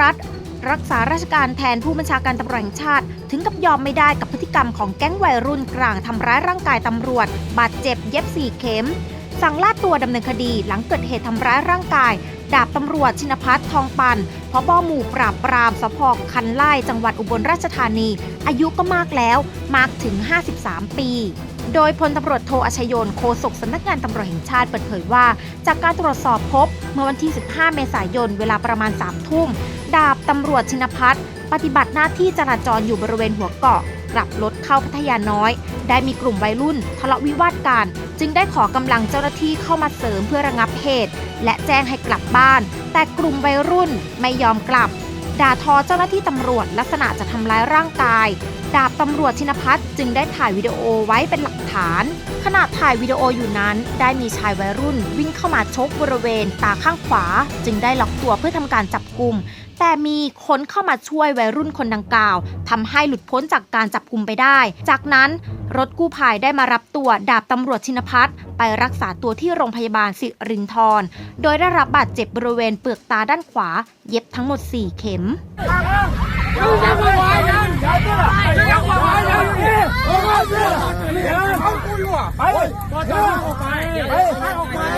รัตน์รักษาราชการแทนผู้บัญชาการตำรวจแห่งชาติ ถึงกับยอมไม่ได้กับพฤติกรรมของแก๊งวัยรุ่นกลางทำร้ายร่างกายตำรวจ บาดเจ็บเย็บสี่เข็ม สั่งล่าตัวดำเนินคดีหลังเกิดเหตุทำร้ายร่างกาย ดาบตำรวจชินพัฒน์ทองปันพบหมู่ปราบปรามสพคันไล่จังหวัดอุบลราชธานี อายุก็มากแล้วมากถึง 53 ปี โดยพลตำรวจโทอัชยนโฆษกสำนักงานตำรวจแห่งชาติเปิดเผยว่า จากการตรวจสอบพบเมื่อวันที่ 15 เมษายน เวลาประมาณ 3 ทุ่ม ดาบตำรวจชินพัฒน์ปฏิบัติหน้าที่จราจรอยู่บริเวณหัวเกาะ กลับรถเข้าพัทยาน้อย ได้มีกลุ่มวัยรุ่นทะเลาะวิวาทกัน จึงได้ขอกำลังเจ้าหน้าที่เข้ามาเสริมเพื่อระงับเหตุ และแจ้งให้กลับบ้าน แต่กลุ่มวัยรุ่นไม่ยอมกลับ ด่าทอเจ้าหน้าที่ตำรวจลักษณะจะทำร้ายร่างกาย ดาบตำรวจชินพัฒน์จึงได้ถ่ายวิดีโอไว้เป็นหลักฐาน ขณะถ่ายวิดีโออยู่นั้น ได้มีชายวัยรุ่นวิ่งเข้ามาชกบริเวณตาข้างขวา จึงได้ล็อกตัวเพื่อทำการจับกลุ่ม แต่มีคนเข้ามาช่วยวัยรุ่นคนดังกล่าวทำให้หลุดพ้นจากการจับกลุ่มไปได้ จากนั้นรถกู้ภัยได้มารับตัวดาบตำรวจชินพัฒน์ไปรักษาตัวที่โรงพยาบาลสิรินทรโดยได้รับบาดเจ็บบริเวณเปลือกตาด้านขวา เย็บทั้งหมด 4 เข็มไป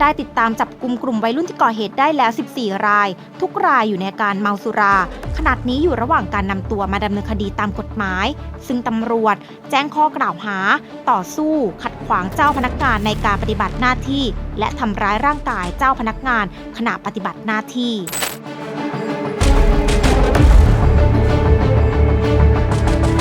ได้ติดตามจับกลุ่มกลุ่มวัยรุ่นที่ก่อเหตุได้แล้ว 14 ราย ทุกรายอยู่ในการเมาสุรา ขณะนี้อยู่ระหว่างการนำตัวมาดำเนินคดีตามกฎหมาย ซึ่งตำรวจแจ้งข้อกล่าวหา ต่อสู้ ขัดขวางเจ้าพนักงานในการปฏิบัติหน้าที่ และทำร้ายร่างกายเจ้าพนักงานขณะปฏิบัติหน้าที่